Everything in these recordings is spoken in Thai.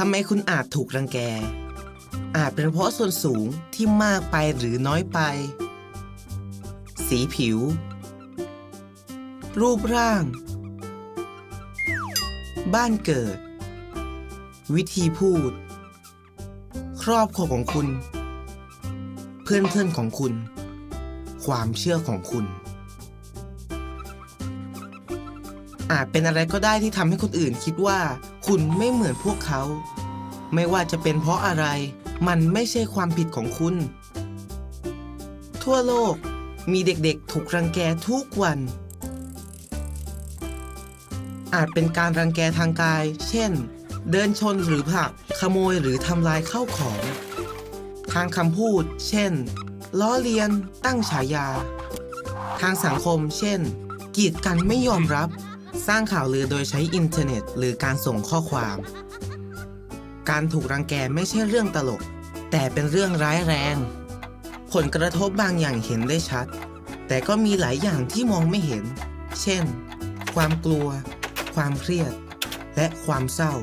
ทำไมคุณอาจถูกรังแก อาจเป็นเพราะส่วนสูงที่มากไปหรือน้อยไป สีผิว รูปร่าง บ้านเกิด วิธีพูด ครอบครัวของคุณ เพื่อนเพื่อนของคุณ ความเชื่อของคุณ อาจเป็นอะไรก็ได้ที่ทำให้คนอื่นคิดว่า คุณไม่เหมือนพวกเขา ไม่ว่าจะเป็นเพราะอะไร มันไม่ใช่ความผิดของคุณ ทั่วโลกมีเด็กๆ ถูกรังแกทุกวัน อาจเป็นการรังแกทางกาย เช่น เดินชนหรือผลัก ขโมยหรือทำลายเข้าของ ทางคำพูด เช่น ล้อเลียน ตั้งฉายา ทางสังคม เช่น กีดกันไม่ยอมรับ สร้างข่าวลือโดยใช้อินเทอร์เน็ต หรือการส่งข้อความ การถูกรังแกไม่ใช่เรื่องตลก แต่เป็นเรื่องร้ายแรง ผลกระทบบางอย่างเห็นได้ชัด แต่ก็มีหลายอย่างที่มองไม่เห็น เช่น ความกลัว ความเครียด และความเศร้า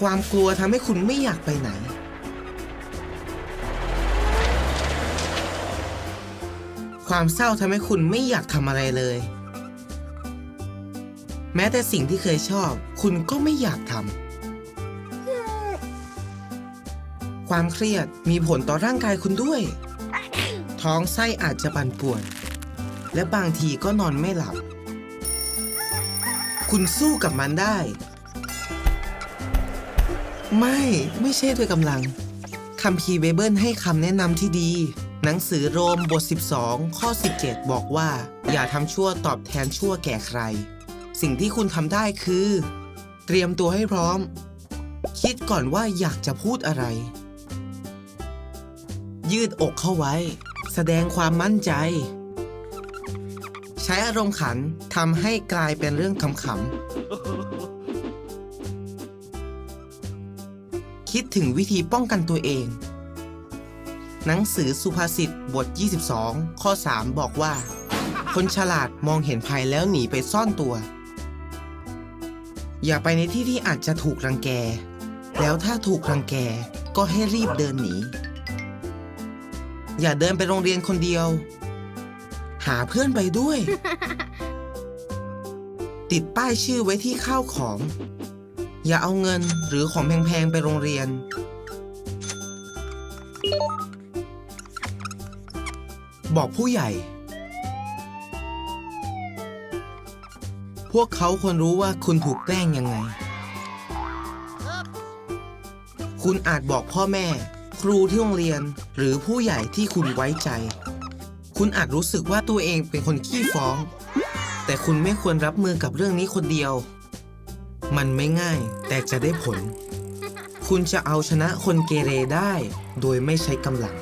ความกลัวทำให้คุณไม่อยากไปไหนความเศร้าทำให้คุณไม่อยากทำอะไรเลย แม้แต่สิ่งที่เคยชอบ คุณก็ไม่อยากทำความเครียดมีผลต่อร่างกายคุณด้วย ท้องไส้อาจจะปั่นป่วน และบางทีก็นอนไม่หลับ คุณสู้กับมันได้ ไม่ไม่ใช่ด้วยกำลังคัมภีร์ไบเบิลให้คำแนะนำที่ดีหนังสือโรมบท 12 ข้อ 17 บอกว่า อย่าทำชั่วตอบแทนชั่วแก่ใคร สิ่งที่คุณทำได้คือ เตรียมตัวให้พร้อม คิดก่อนว่าอยากจะพูดอะไร ยืดอกเข้าไว้ แสดงความมั่นใจ ใช้อารมณ์ขันทำให้กลายเป็นเรื่องขำๆคิดถึงวิธีป้องกันตัวเอง หนังสือสุภาษิตบท 22 ข้อ 3 บอกว่าคนฉลาดมองเห็นภัยแล้วหนีไปซ่อนตัว อย่าไปในที่ที่อาจจะถูกรังแก แล้วถ้าถูกรังแกก็ให้รีบเดินหนี อย่าเดินไปโรงเรียนคนเดียว หาเพื่อนไปด้วย ติดป้ายชื่อไว้ที่ข้าวของ อย่าเอาเงินหรือของแพงๆไปโรงเรียน บอกผู้ใหญ่ พวกเขาควรรู้ว่าคุณถูกแกล้งยังไง คุณอาจบอกพ่อแม่ ครูที่โรงเรียนหรือผู้ใหญ่ที่คุณไว้ใจ คุณอาจรู้สึกว่าตัวเองเป็นคนขี้ฟ้อง แต่คุณไม่ควรรับมือกับเรื่องนี้คนเดียว มันไม่ง่าย แต่จะได้ผล คุณจะเอาชนะคนเกเรได้ โดยไม่ใช้กำลัง